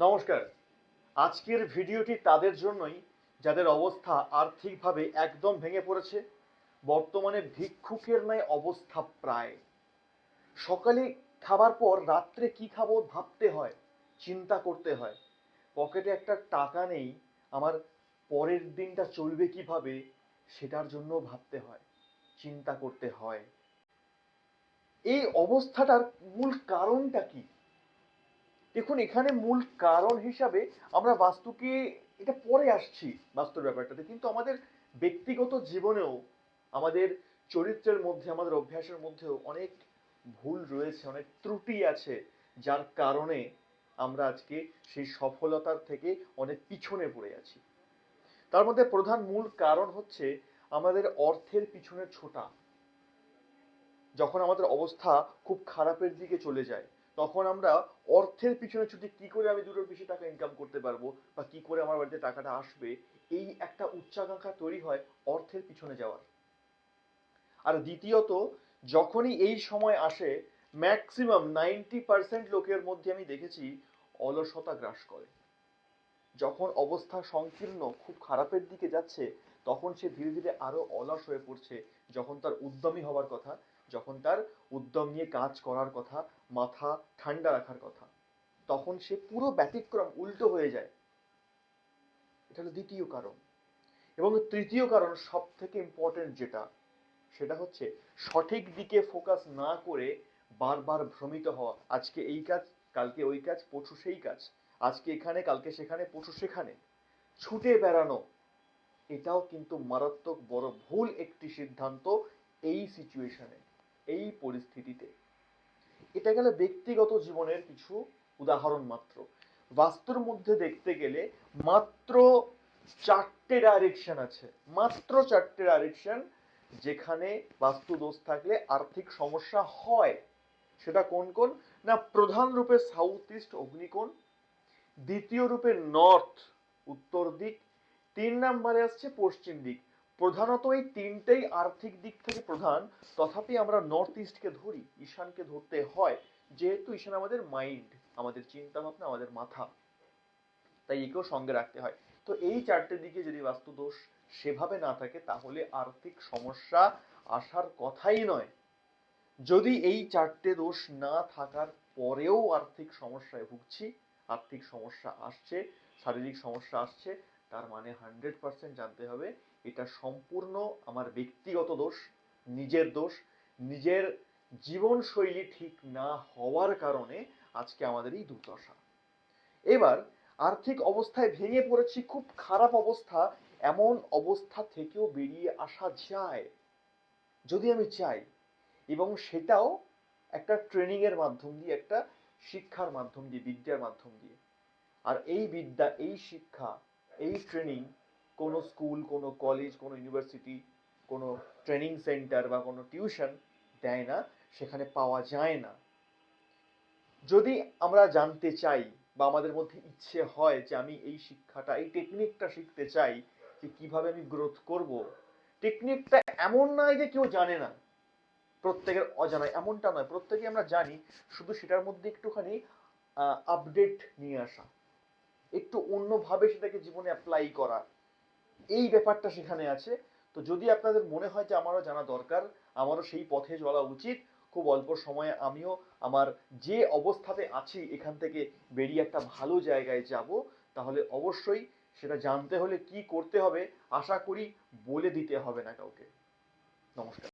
নমস্কার। আজকের ভিডিওটি তাদের জন্যই, যাদের অবস্থা আর্থিকভাবে একদম ভেঙে পড়েছে, বর্তমানে ভিক্ষুকের ন্যায় অবস্থা প্রায়। সকালে খাবার পর রাত্রে কি খাব ভাবতে হয়, চিন্তা করতে হয়। পকেটে একটা টাকা নেই, আমার পরের দিনটা চলবে কীভাবে, সেটার জন্য ভাবতে হয়, চিন্তা করতে হয়। এই অবস্থাটার মূল কারণটা কি? দেখুন, এখানে মূল কারণ হিসাবে আমরা বাস্তুকে, এটা পরে আসছি বাস্তুর ব্যাপারটাতে, কিন্তু আমাদের ব্যক্তিগত জীবনেও, আমাদের চরিত্রের মধ্যে, আমাদের অভ্যাসের মধ্যেও অনেক ভুল রয়েছে, অনেক ত্রুটি আছে, যার কারণে আমরা আজকে সেই সফলতার থেকে অনেক পিছনে পড়ে আছি। তার মধ্যে প্রধান মূল কারণ হচ্ছে আমাদের অর্থের পিছনে ছোটা। যখন আমাদের অবস্থা খুব খারাপের দিকে চলে যায় তখন আমরা অর্থের পিছনে ছুটি কি করে আমি দুটোর বেশি টাকা ইনকাম করতে পারব বা কি করে আমার বাড়িতে টাকাটা আসবে, এই একটা উচ্চাকাঙ্ক্ষা তৈরি হয় অর্থের পিছনে যাওয়ার। আর দ্বিতীয়ত, যখনই এই সময় আসে ম্যাক্সিমাম নাইনটি পার্সেন্ট লোকের মধ্যে আমি দেখেছি অলসতা গ্রাস করে। যখন অবস্থা সংকীর্ণ, খুব খারাপের দিকে যাচ্ছে, তখন সে ধীরে ধীরে আরও অলস হয়ে পড়ছে, যখন তার উদ্যমী হওয়ার কথা। যখন তার উদ্যম নিয়ে কাজ করার কথা, মাথা ঠান্ডা রাখার কথা, তখন সে পুরো ব্যতিক্রম উল্টো হয়ে যায়। এটা হলো দ্বিতীয় কারণ। এবং তৃতীয় কারণ সব থেকে ইম্পর্টেন্ট যেটা, সেটা হচ্ছে সঠিক দিকে ফোকাস না করে বারবার ভ্রমিত হওয়া। আজকে এই কাজ, কালকে ওই কাজ, পরশু সেই কাজ, আজকে এখানে, কালকে সেখানে, পরশু সেখানে। ছুটে বেড়ানো, এটাও কিন্তু মারাত্মক বড় ভুল একটি সিদ্ধান্ত এই সিচুয়েশনে এই পরিস্থিতিতে। এটা গেল ব্যক্তিগত জীবনের কিছু উদাহরণ মাত্র। বাস্তুর মধ্যে দেখতে গেলে মাত্র চারটে ডাইরেকশন আছে। মাত্র চারটে ডাইরেকশন যেখানে বাস্তু দোষ থাকলে আর্থিক সমস্যা হয়। সেটা কোন কোন? না, প্রধান রূপে সাউথ ইস্ট অগ্নিকোণ, দ্বিতীয় রূপে নর্থ উত্তর দিক, তিন নম্বরে আসছে পশ্চিম দিক। প্রধানত এই তিনটেই আর্থিক দিক থেকে প্রধান। তথাপি আমরা নর্থ ইস্টকে ধরি, ঈশানকে ধরতে হয়, যেহেতু ঈশান আমাদের মাইন্ড আমাদের চিন্তা ভাবনা আমাদের মাথা। তাই একেও সঙ্গে রাখতে হয়। তো এই চারটে দিকে যদি বাস্তু দোষ সেভাবে না থাকে, তাহলে আর্থিক সমস্যা আসার কথাই নয়। যদি এই চারটে দোষ না থাকার পরেও আর্থিক সমস্যায় ভুগছি, আর্থিক সমস্যা আসছে, শারীরিক সমস্যা আসছে তার মানে হান্ড্রেড পার্সেন্ট জানতে হবে, এটা সম্পূর্ণ আমার ব্যক্তিগত দোষ, নিজের দোষ, নিজের জীবনশৈলী ঠিক না হওয়ার কারণে আজকে আমাদের এই দুর্দশা। এবার আর্থিক অবস্থায় ভেঙে পড়েছি, খুব খারাপ অবস্থা, এমন অবস্থা থেকেও বেরিয়ে আসা যায়, যদি আমি চাই। এবং সেটাও একটা ট্রেনিং এর মাধ্যম দিয়ে, একটা শিক্ষার মাধ্যম দিয়ে, বিদ্যার মাধ্যম দিয়ে। আর এই বিদ্যা, এই শিক্ষা এই ট্রেনিং কোনো স্কুল, কোনো কলেজ কোনো ইউনিভার্সিটি কোনো ট্রেনিং সেন্টার বা কোনো টিউশন দেয় না, সেখানে পাওয়া যায় না। যদি আমরা জানতে চাই বা আমাদের মধ্যে ইচ্ছে হয় যে আমি এই শিক্ষাটা, এই টেকনিকটা শিখতে চাই যে কীভাবে আমি গ্রোথ করব টেকনিকটা এমন নয় যে কেউ জানে না। প্রত্যেকের অজানা, এমনটা নয়। প্রত্যেকে আমরা জানি, শুধু সেটার মধ্যে একটুখানি আপডেট নিয়ে আসা। একটু অন্যভাবে সেটাকে জীবনে অ্যাপ্লাই করা। এই ব্যাপারটা সেখানে আছে। তো যদি আপনাদের মনে হয় যে আমারও জানা দরকার, আমারও সেই পথে চলা উচিত, খুব অল্প সময়ে আমিও আমার যে অবস্থাতে আছি, এখান থেকে বেরিয়ে একটা ভালো জায়গায় যাব, তাহলে অবশ্যই সেটা জানতে হলে কি করতে হবে, আশা করি বলে দিতে হবে না কাউকে। নমস্কার।